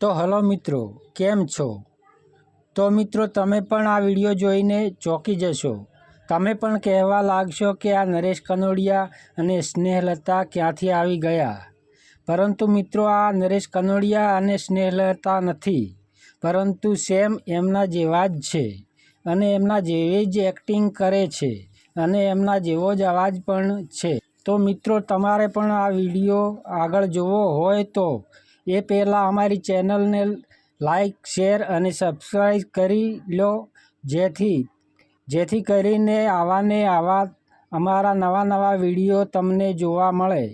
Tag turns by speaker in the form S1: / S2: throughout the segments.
S1: તો હલો મિત્રો, કેમ છો? તો મિત્રો, તમે પણ આ વીડિયો જોઈને ચોંકી જશો. તમે પણ કહેવા લાગશો કે આ નરેશ કનોડિયા અને સ્નેહલતા ક્યાંથી આવી ગયા? પરંતુ મિત્રો, આ નરેશ કનોડિયા અને સ્નેહલતા નથી. પરંતુ સેમ એમના જેવા જ છે અને એમના જેવી જ એક્ટિંગ કરે છે અને એમના જેવો જ અવાજ પણ છે. તો મિત્રો, તમારે પણ આ વીડિયો આગળ જોવો હોય તો એ પહેલાં અમારી ચેનલને લાઇક શેર અને સબસ્ક્રાઈબ કરી લો. જેથી જેથી કરીને આવાને આવા અમારા નવા નવા વીડિયો તમને જોવા મળે.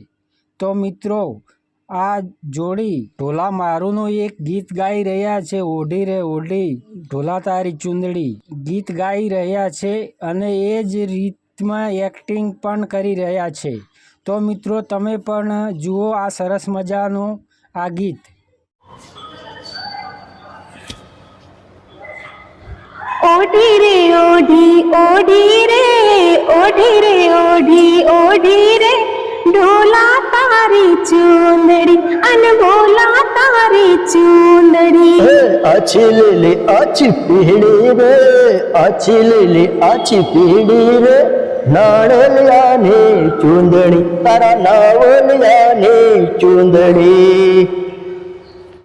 S1: તો મિત્રો, આ જોડી ઢોલા મારુંનું એક ગીત ગાઈ રહ્યા છે. ઓઢી રે ઓઢી, ઢોલા તારી ચુંદડી. ગીત ગાઈ રહ્યા છે અને એ જ રીતમાં એક્ટિંગ પણ કરી રહ્યા છે. તો મિત્રો, તમે પણ જુઓ આ સરસ મજાનું આ ગીત.
S2: ઓઢી રે ઓઢી ઓઢી રે ઓઢી રે ઓઢી ઓઢી રે. ઢોલા તારી ચૂંદડી અને ભોલા તારી ચૂંદડી.
S3: આછી લીલી આછી પીળી રે આછી લીલી આછી પીળી રે. નાણલિયાની ચૂંદડી તારા નાવલિયાની ચૂંદડી